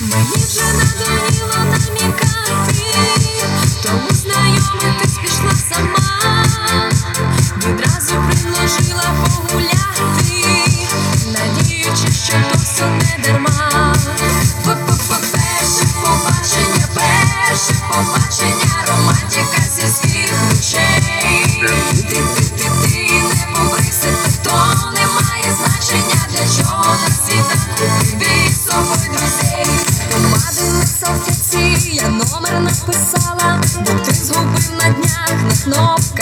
Мені же надоїло намікати писала, бо ти згубив на днях на кнопку.